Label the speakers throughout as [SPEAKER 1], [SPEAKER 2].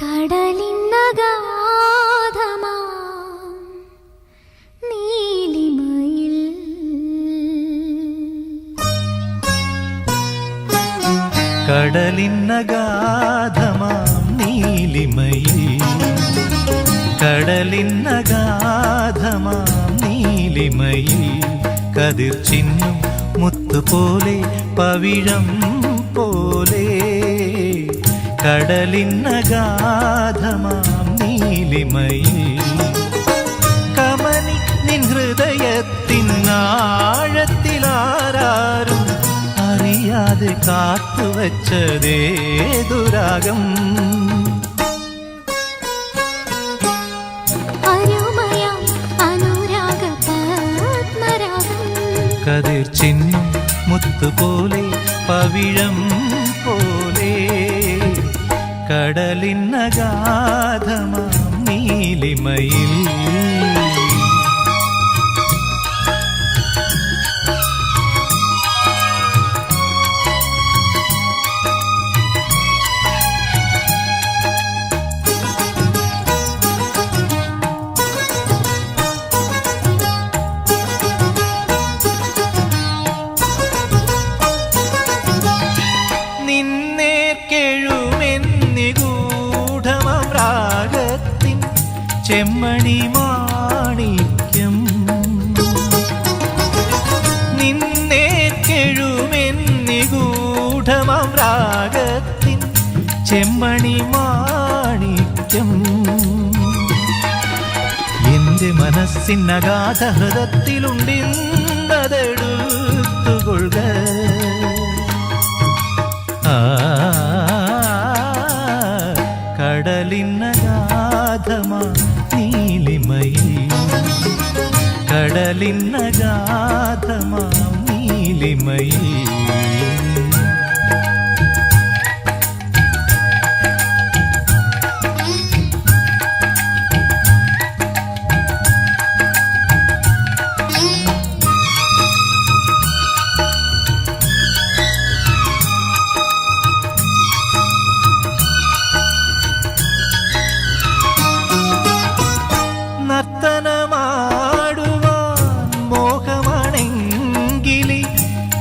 [SPEAKER 1] കടലിന്നഗാധമാ നീലിമയിൽ.
[SPEAKER 2] കടലിന്നഗാധമാം നീലിമയിൽ. കതിർ ചിന്നും മുത്തുപോലെ പവിഴം പോലെ. കടലിന്നഗാധമാം നീലിമയിൽ. കമനി നിൻ ഹൃദയത്തിൻ ആഴത്തിലാരും അറിയാതെ
[SPEAKER 1] കാത്തുവച്ചതേ ദുരാഗം
[SPEAKER 2] കതിർ ചിന്നും മുത്തുപോലെ പവിഴം കടലിന്നഗാധമാം നീലിമയിൽ ചെമ്മണി മാണിക്യം നിന്നേർക്കെഴുമെന്നിഗൂഢമം രാഗത്തിൻ ചെമ്മണി മാണിക്യം എന്റെ മനസ്സിനഗാധ ഹൃദത്തിലുണ്ടിന്നതെടുത്തുകൊള്ളുക ആ കടലിന്നഗാധമാ നീലിമയിൽ കടലിന്നഗാധമാ നീലിമയിൽ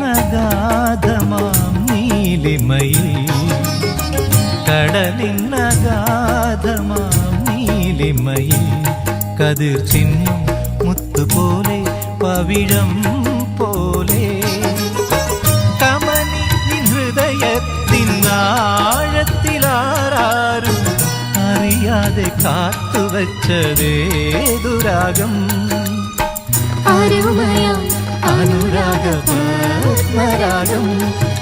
[SPEAKER 2] കടലിന്നഗാധമാം നീലിമയിൽ. കടലിന്നഗാധമാം നീലിമയിൽ. കതിർ ചിന്നും മുത്തുപോലെ പവിഴം പോലെ. കമനി ഹൃദയത്തിൻ ആഴത്തിലാരും അറിയാതെ കാത്തുവച്ചതേതുരാഗം
[SPEAKER 1] അരുമയാം
[SPEAKER 2] അനുരാഗ പത്മരാഗം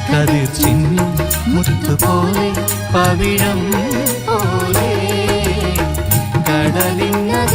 [SPEAKER 2] കതിർ ചിന്നും മുത്തുപോലെ പവിഴം പോലെ. കടലിങ്ങക